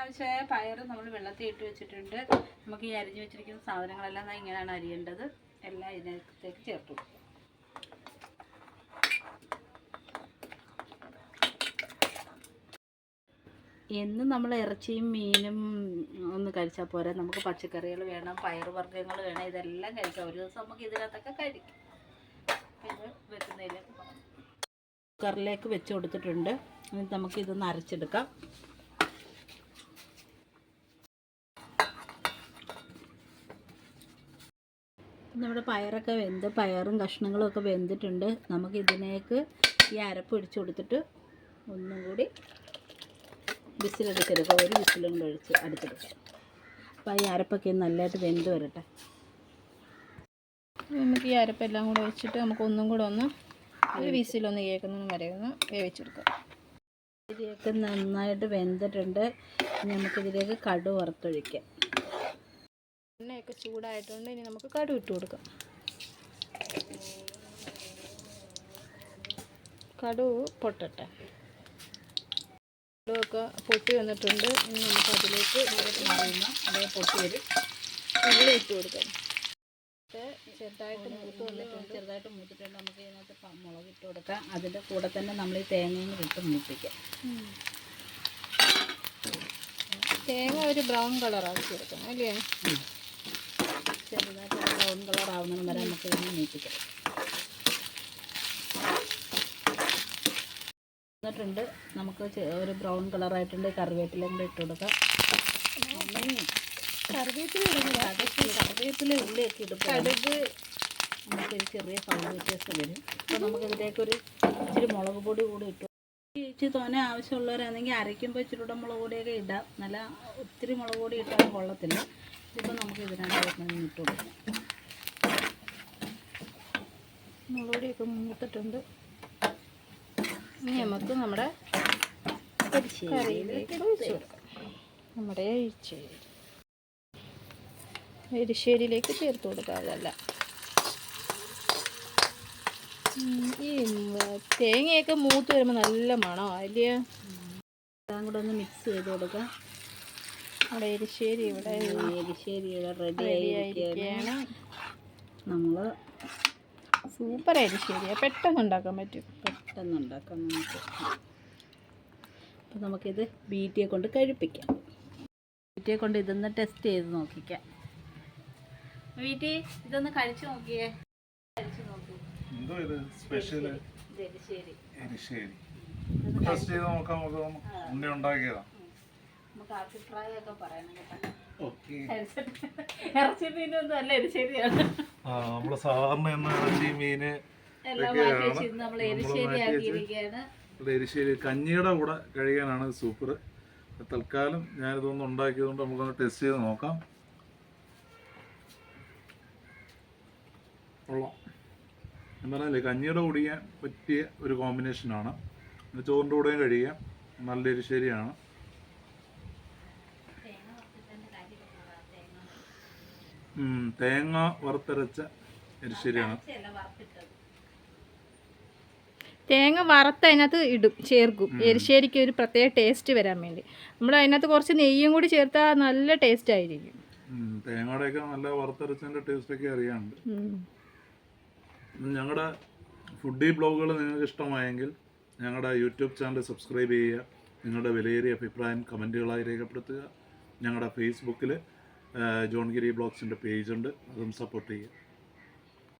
ആവശ്യമായ പയർ നമ്മൾ വെള്ളത്തിൽ ഇട്ട് വെച്ചിട്ടുണ്ട്. നമുക്ക് ഈ അരിഞ്ഞു വെച്ചിരിക്കുന്ന സാധനങ്ങളെല്ലാം ഇങ്ങനെയാണ് അരിയേണ്ടത്. എല്ലാം ഇതിനകത്തേക്ക് ചേർത്ത്. കൊടുക്കുക എന്നും നമ്മൾ ഇറച്ചിയും മീനും ഒന്ന് കഴിച്ചാൽ പോരാ. നമുക്ക് പച്ചക്കറികൾ വേണം പയർ വർഗങ്ങൾ വേണം. ഇതെല്ലാം കഴിക്കാം. ഒരു ദിവസം നമുക്ക് ഇതിനകത്തൊക്കെ കഴിക്കാം. വെക്കുന്നതിലേക്ക്. കുക്കറിലേക്ക് വെച്ച് കൊടുത്തിട്ടുണ്ട്. നമുക്ക് ഇതൊന്ന് അരച്ചെടുക്കാം. നമ്മുടെ പയറൊക്കെ വെന്ത് പയറും കഷ്ണങ്ങളും ഒക്കെ വെന്തിട്ടുണ്ട്. നമുക്ക് ഇതിനേക്ക് ഈ അരപ്പ് ഒഴിച്ചു കൊടുത്തിട്ട് ഒന്നും കൂടി വിസിലടിച്ചെടുക്കുക ഒരു വിസിലും കൂടെ ഒഴിച്ച് അടിച്ചെടുക്കാം അപ്പോൾ ഈ അരപ്പൊക്കെ നല്ലതായിട്ട് വെന്ത് വരട്ടെ. നമുക്ക് ഈ അരപ്പെല്ലാം കൂടെ വെച്ചിട്ട് നമുക്ക് ഒന്നും കൂടെ ഒന്ന് ഒരു വിസിലൊന്ന് കേൾക്കുന്നതിന് വരെ ഒന്ന് വേവിച്ചെടുക്കാം. ഇതിലേക്ക് നന്നായിട്ട് വെന്തിട്ടുണ്ട്. നമുക്കിതിലേക്ക് കടു വറുത്തൊഴിക്കാം എണ്ണയൊക്കെ ചൂടായിട്ടുണ്ട് ഇനി നമുക്ക് കടു ഇട്ട് കൊടുക്കാം. കടു പൊട്ടട്ടെ. കടുവൊക്കെ പൊട്ടി വന്നിട്ടുണ്ട്. ഇനി നമുക്ക് അതിലേക്ക് മറിയുന്ന അതേ പൊട്ടി വരും. ഉള്ളി ഇട്ട് കൊടുക്കാം. ചെറുതായിട്ട് മൂത്ത് വന്നിട്ടുണ്ട്. ചെറുതായിട്ട് മൂത്തിട്ടുണ്ട്. നമുക്ക് ഇതിനകത്ത് മുളക് ഇട്ട് കൊടുക്കാം. അതിന്റെ കൂടെ തന്നെ നമ്മൾ ഈ തേങ്ങയും ഇട്ട് മൂപ്പിക്കാം. തേങ്ങ ഒരു ബ്രൗൺ കളർ ആക്കി കൊടുക്കണം അല്ലേ ചെറുതായിട്ട് ബ്രൗൺ കളർ ആവുന്നതിന് വരെ നമുക്ക് ഇതിനെ മൂപ്പിക്കാം എന്നിട്ടുണ്ട് നമുക്ക് ഒരു ബ്രൗൺ കളറായിട്ടുണ്ട് കറിവേപ്പിലയും കൂടെ ഇട്ട് കൊടുക്കാം. കറിവേപ്പില കറിവേപ്പില ഉള്ളിയൊക്കെ ഇടും കടുക്. നമുക്കൊരു ചെറിയ സൗണ്ട് വ്യത്യാസം വരും. അപ്പോൾ നമുക്ക് ഇതിലേക്കൊരു ഇച്ചിരി മുളക് പൊടി കൂടി ഇട്ടു ഇച്ചിരി തോനെ ആവശ്യമുള്ളവരാണെങ്കിൽ അരയ്ക്കുമ്പോൾ ഇച്ചിരി കൂടെ മുളക് പൊടിയൊക്കെ ഇടാം. നല്ല ഒത്തിരി മുളക് പൊടി ഇട്ടാൽ കൊള്ളത്തില്ല. ഇതിപ്പോൾ നമുക്ക് ഇതിനകത്ത് ഇട്ട് കൊടുക്കാം മുളകുപൊടിയൊക്കെ മൂത്തിട്ടുണ്ട് ഇനി നമുക്ക് നമ്മുടെ നമ്മുടെ എരിശ്ശേരി. എരിശ്ശേരിയിലേക്ക് ചേർത്ത് കൊടുക്കാതല്ല ഈ തേങ്ങയൊക്കെ മൂത്ത് വരുമ്പോൾ നല്ല മണമാണ് അല്ലേ? എല്ലാം കൂടെ ഒന്ന് മിക്സ് ചെയ്ത് കൊടുക്കാം. നമ്മുടെ എരിശ്ശേരി ഇവിടെ എരിശ്ശേരി റെഡി റെഡി ആയിരിക്കുകയാണ്. നമ്മൾ സൂപ്പർ എരിശ്ശേരിയാണ് പെട്ടെന്ന് ഉണ്ടാക്കാൻ പറ്റും. പെട്ടെന്ന് ഉണ്ടാക്കാം നമുക്ക്. അപ്പോൾ നമുക്കിത് ബീറ്റിയെ കൊണ്ട് കഴിപ്പിക്കാം. ബീറ്റിയെ കൊണ്ട് ഇതൊന്ന് ടെസ്റ്റ് ചെയ്ത് നോക്കിക്കാം. ബീറ്റി ഇതൊന്ന് കഴിച്ചു നോക്കിയേ. കഴിച്ചു നോക്കൂ. എന്തോ ഇത്? സ്പെഷ്യൽ എരിശ്ശേരി. എരിശ്ശേരി. ടെസ്റ്റ് ചെയ്ത് നോക്കാം. നമുക്ക് ഉണ്ണി ഉണ്ടാക്കിയതാ. നമുക്ക് അഭിപ്രായം ഒക്കെ പറയണം കേട്ടോ. ഓക്കെ. ഇറച്ചി മീനൊന്നും അല്ല എരിശ്ശേരിയാണ് ആ നമ്മൾ സാധാരണ എന്ന ഇറച്ചി മീന് എരിശ്ശേരി ആക്കിയിരിക്കുകയാണ്. ഇവിടെ എരിശ്ശേരി കഞ്ഞിയുടെ കൂടെ കഴിക്കാനാണ് സൂപ്പർ തൽക്കാലം ഞാനിതൊന്ന് ഉണ്ടാക്കിയതുകൊണ്ട് നമുക്കൊന്ന് ടെസ്റ്റ് ചെയ്ത് നോക്കാം. കൊള്ളാം. ഞാൻ പറഞ്ഞില്ലേ കഞ്ഞിയുടെ കുടിക്കാൻ പറ്റിയ ഒരു കോമ്പിനേഷനാണ് ചോറിന്റെ കൂടെയും കഴിക്കാം നല്ല എരിശ്ശേരിയാണ് തേങ്ങ വറുത്തരച്ച എരിശ്ശേരിയാണ്. തേങ്ങ വറുത്ത് അതിനകത്ത് ഇടും ചേർക്കും. എരിശ്ശേരിക്ക് ഒരു പ്രത്യേക ടേസ്റ്റ് വരാൻ വേണ്ടി. നമ്മൾ അതിനകത്ത് കുറച്ച് നെയ്യും കൂടി ചേർത്താൽ നല്ല ടേസ്റ്റ് ആയിരിക്കും. തേങ്ങയുടെ തേങ്ങയുടെയൊക്കെ നല്ല വറുത്തരച്ചതിന്റെ ടേസ്റ്റ് ഒക്കെ അറിയാണ്ട് ഞങ്ങളുടെ ഫുഡി ബ്ലോഗുകൾ നിങ്ങൾക്ക് ഇഷ്ടമായെങ്കിൽ ഞങ്ങളുടെ യൂട്യൂബ് ചാനൽ സബ്സ്ക്രൈബ് ചെയ്യുക. നിങ്ങളുടെ വിലയേറിയ അഭിപ്രായം കമന്റുകളായി രേഖപ്പെടുത്തുക. ഞങ്ങളുടെ ഫേസ്ബുക്കിൽ ജോൺഗിരി ബ്ലോഗ്സിന്റെ പേജുണ്ട്. അതും സപ്പോർട്ട് ചെയ്യുക.